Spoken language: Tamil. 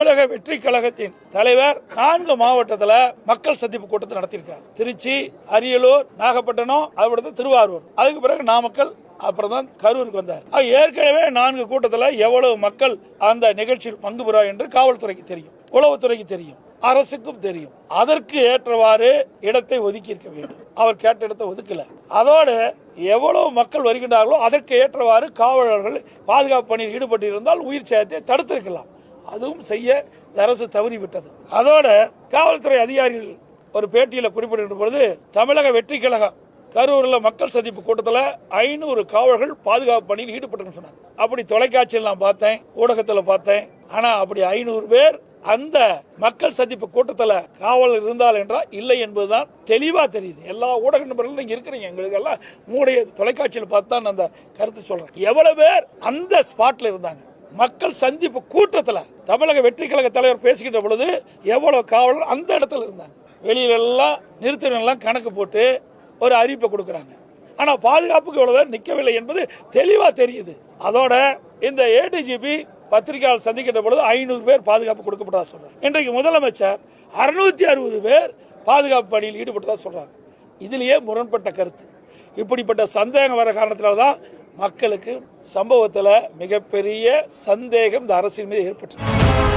தமிழக வெற்றி கழகத்தின் தலைவர் நான்கு மாவட்டத்தில் மக்கள் சந்திப்பு கூட்டத்தை நடத்தியிருக்கார். திருச்சி அரியலூர் நாகப்பட்டினம் அதுபடுத்து திருவாரூர். அதுக்கு பிறகு நாமக்கல் அப்புறம் தான் கரூருக்கு வந்தார். ஏற்கனவே நான்கு கூட்டத்தில் எவ்வளவு மக்கள் அந்த நிகழ்ச்சியில் பங்கு பெறா என்று காவல்துறைக்கு தெரியும் உளவுத்துறைக்கு தெரியும் அரசுக்கும் தெரியும். அதற்கு ஏற்றவாறு இடத்தை ஒதுக்கி இருக்க வேண்டும். அவர் கேட்ட இடத்தை ஒதுக்கல. அதோடு எவ்வளவு மக்கள் வருகின்றார்களோ அதற்கு ஏற்றவாறு காவலர்கள் பாதுகாப்பு பணியில் ஈடுபட்டு இருந்தால் உயிர் சேதத்தை தடுத்திருக்கலாம். அதுவும் செய்ய அரசு தவறிவிட்டது. அதோட காவல்துறை அதிகாரிகள் ஒரு பேட்டியில் குறிப்பிடுகின்ற பொழுது தமிழக வெற்றி கழகம் கரூரில் மக்கள் சந்திப்பு கூட்டத்தில் ஐநூறு காவல்கள் பாதுகாப்பு பணியில் ஈடுபட்டுன்னு சொன்னாங்க. அப்படி தொலைக்காட்சியில் நான் பார்த்தேன் ஊடகத்தில் பார்த்தேன். ஆனால் அப்படி ஐநூறு பேர் அந்த மக்கள் சந்திப்பு கூட்டத்தில் காவலர் இருந்தால் என்றால் இல்லை என்பதுதான் தெளிவாக தெரியுது. எல்லா ஊடக நண்பர்களும் இங்கே இருக்கிறீங்க எங்களுக்கு எல்லாம் உங்களுடைய தொலைக்காட்சியில் பார்த்து தான் நான் அந்த கருத்து சொல்கிறேன் எவ்வளோ பேர் அந்த ஸ்பாட்டில் இருந்தாங்க. மக்கள் சந்திப்பு கூட்டத்தில் தமிழக வெற்றி கழக தலைவர் பேசிக்கிட்ட பொழுது எவ்வளவு காவலர் அந்த இடத்துல இருந்தாங்க. வெளியில எல்லாம் நிறுத்தினெல்லாம் கணக்கு போட்டு ஒரு அறிவிப்பை கொடுக்குறாங்க. ஆனால் பாதுகாப்புக்கு இவ்வளோ பேர் நிற்கவில்லை என்பது தெளிவாக தெரியுது. அதோட இந்த ஏடிஜிபி பத்திரிகையாளர் சந்திக்கின்ற பொழுது ஐநூறு பேர் பாதுகாப்பு கொடுக்கப்பட்டதா சொல்கிறார் இன்றைக்கு முதலமைச்சர் அறுநூத்தி அறுபது பேர் பாதுகாப்பு பணியில் ஈடுபட்டதாக சொல்கிறார் இதிலேயே முரண்பட்ட கருத்து. இப்படிப்பட்ட சந்தேகம் வர காரணத்தினால தான் மக்களுக்கு சம்பவத்தில் மிகப்பெரிய சந்தேகம் இந்த அரசின் மீது ஏற்பட்டது